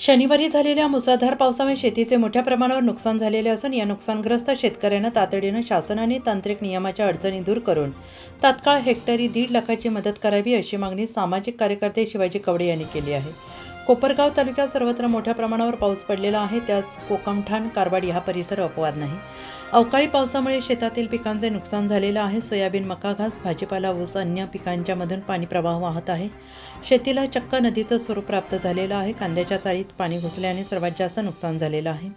शनिवारी झालेल्या मुसळधार पावसामुळे शेतीचे मोठ्या प्रमाणावर नुकसान झालेले असून या नुकसानग्रस्त शेतकऱ्यांना तातडीनं शासनाने तांत्रिक नियमाच्या अडचणी दूर करून तात्काळ हेक्टरी दीड लाखाची मदत करावी अशी मागणी सामाजिक कार्यकर्ते शिवाजी कवडे यांनी केली आहे. कोपरगाव तालुक्यात सर्वत्र मोठ्या प्रमाणावर पाऊस पडलेला आहे. त्यास कोकमठाण कारवाडी हा परिसर अपवाद नाही. अवकाळी पावसामुळे शेतातील पिकांचे नुकसान झालेलं आहे. सोयाबीन मका घास भाजीपाला ऊस अन्य पिकांच्या मधून पाणी प्रवाह वाहत आहे. शेतीला चक्क नदीचं स्वरूप प्राप्त झालेलं आहे. कांद्याच्या चाळीत पाणी घुसल्याने सर्वात जास्त नुकसान झालेलं आहे.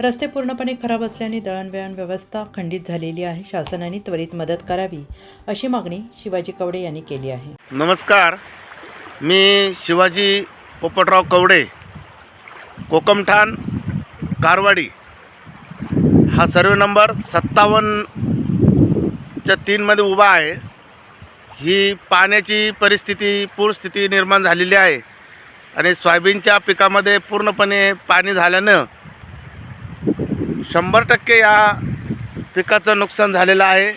रस्ते पूर्णपणे खराब असल्याने दळणवळण व्यवस्था खंडित झालेली आहे. शासनाने त्वरित मदत करावी अशी मागणी शिवाजी कवडे यांनी केली आहे. नमस्कार. मी शिवाजी पोपटराव कवडे कोकमठाण कारवाडी. हा सर्वे नंबर सत्तावन्नच्या तीनमध्ये उभा आहे. ही पाण्याची परिस्थिती पूरस्थिती निर्माण झालेली आहे. आणि सोयाबीनच्या पिकामध्ये पूर्णपणे पाणी झाल्यानं शंभर टक्के या पिकाचं नुकसान झालेलं आहे.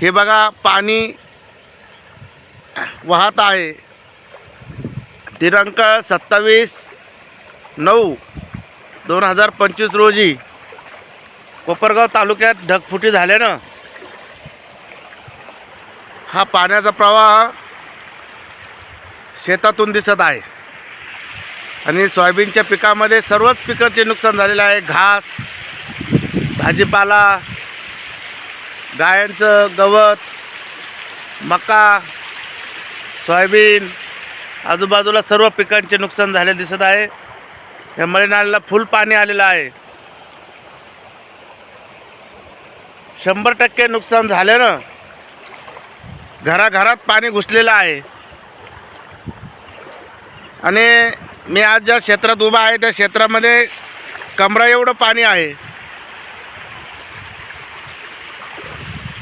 हे बघा पाणी वाहत आहे. दिनांक सत्तावीस नऊ दोन हजार पंचवीस रोजी कोपरगाव तालुक्यात ढगफुटी झाल्यानं हा पाण्याचा प्रवाह शेतातून दिसत आहे. आणि सोयाबीनच्या पिकामध्ये सर्वच पिकाचे नुकसान झालेलं आहे. घास भाजीपाला गायांचं गवत मका सोयाबीन आजूबाजूला सर्व पिकांचे नुकसान झाले दिसत आहे. या मळेनाळला फुल पाणी आलेलं आहे. शंभर टक्के नुकसान झाल्यानं घराघरात पाणी घुसलेलं आहे. आणि मी आज ज्या क्षेत्रात उभा आहे त्या क्षेत्रामध्ये कमरा एवढं पाणी आहे.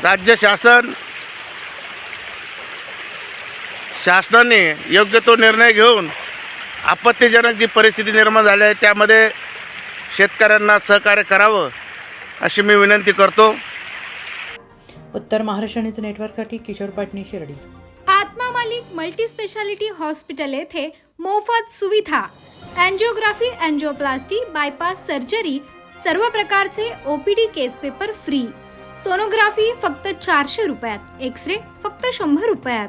राज्य शासन शासनाने योग्य तो निर्णय घेऊन आपत्तीजनक जी परिस्थिती निर्माण झाली आहे त्यामध्ये शेतकऱ्यांना सहकार्य करावं अशी मी विनंती करतो. उत्तर महाराष्ट्र न्यूज नेटवर्कसाठी Kishor Patni Shirdi. Atma Malik multi speciality hospital येथे मोफत सुविधा अँजिओग्राफी अँजिओप्लास्टी बायपास सर्जरी सर्व प्रकारचे OPD case paper free sonography फक्त चारशे रुपयात एक्स रे फक्त शंभर रुपयात.